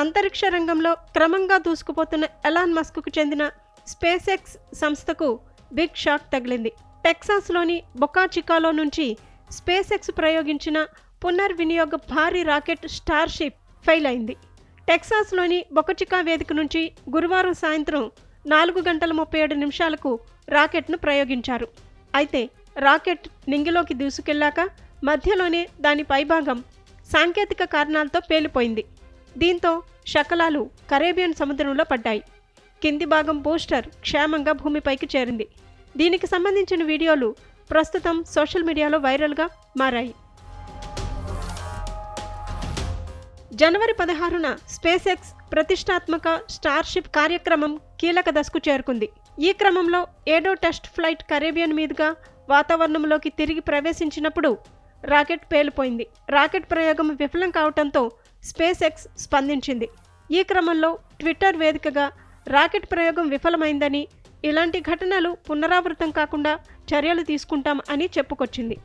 అంతరిక్ష రంగంలో క్రమంగా దూసుకుపోతున్న ఎలాన్ మస్క్కు చెందిన స్పేస్ ఎక్స్ సంస్థకు బిగ్ షాక్ తగిలింది. టెక్సాస్లోని బొకాచికాలో నుంచి స్పేస్ ఎక్స్ ప్రయోగించిన పునర్వినియోగ భారీ రాకెట్ స్టార్షిప్ ఫెయిల్ అయింది. టెక్సాస్లోని బొకచికా వేదిక నుంచి గురువారం సాయంత్రం నాలుగు గంటల ముప్పై ఏడు నిమిషాలకు రాకెట్ను ప్రయోగించారు. అయితే రాకెట్ నింగిలోకి దూసుకెళ్ళాక మధ్యలోనే దాని పైభాగం సాంకేతిక కారణాలతో పేలిపోయింది. దీంతో శకలాలు కరేబియన్ సముద్రంలో పడ్డాయి. కింది భాగం బూస్టర్ క్షేమంగా భూమిపైకి చేరింది. దీనికి సంబంధించిన వీడియోలు ప్రస్తుతం సోషల్ మీడియాలో వైరల్గా మారాయి. జనవరి పదహారున స్పేస్ ఎక్స్ ప్రతిష్టాత్మక స్టార్షిప్ కార్యక్రమం కీలక దశకు చేరుకుంది. ఈ క్రమంలో ఏడో టెస్ట్ ఫ్లైట్ కరేబియన్ మీదుగా వాతావరణంలోకి తిరిగి ప్రవేశించినప్పుడు రాకెట్ పేలిపోయింది. రాకెట్ ప్రయోగం విఫలం కావడంతో స్పేస్ ఎక్స్ స్పందించింది. ఈ క్రమంలో ట్విట్టర్ వేదికగా రాకెట్ ప్రయోగం విఫలమైందని ఇలాంటి ఘటనలు పునరావృతం కాకుండా చర్యలు తీసుకుంటాం అని చెప్పుకొచ్చింది.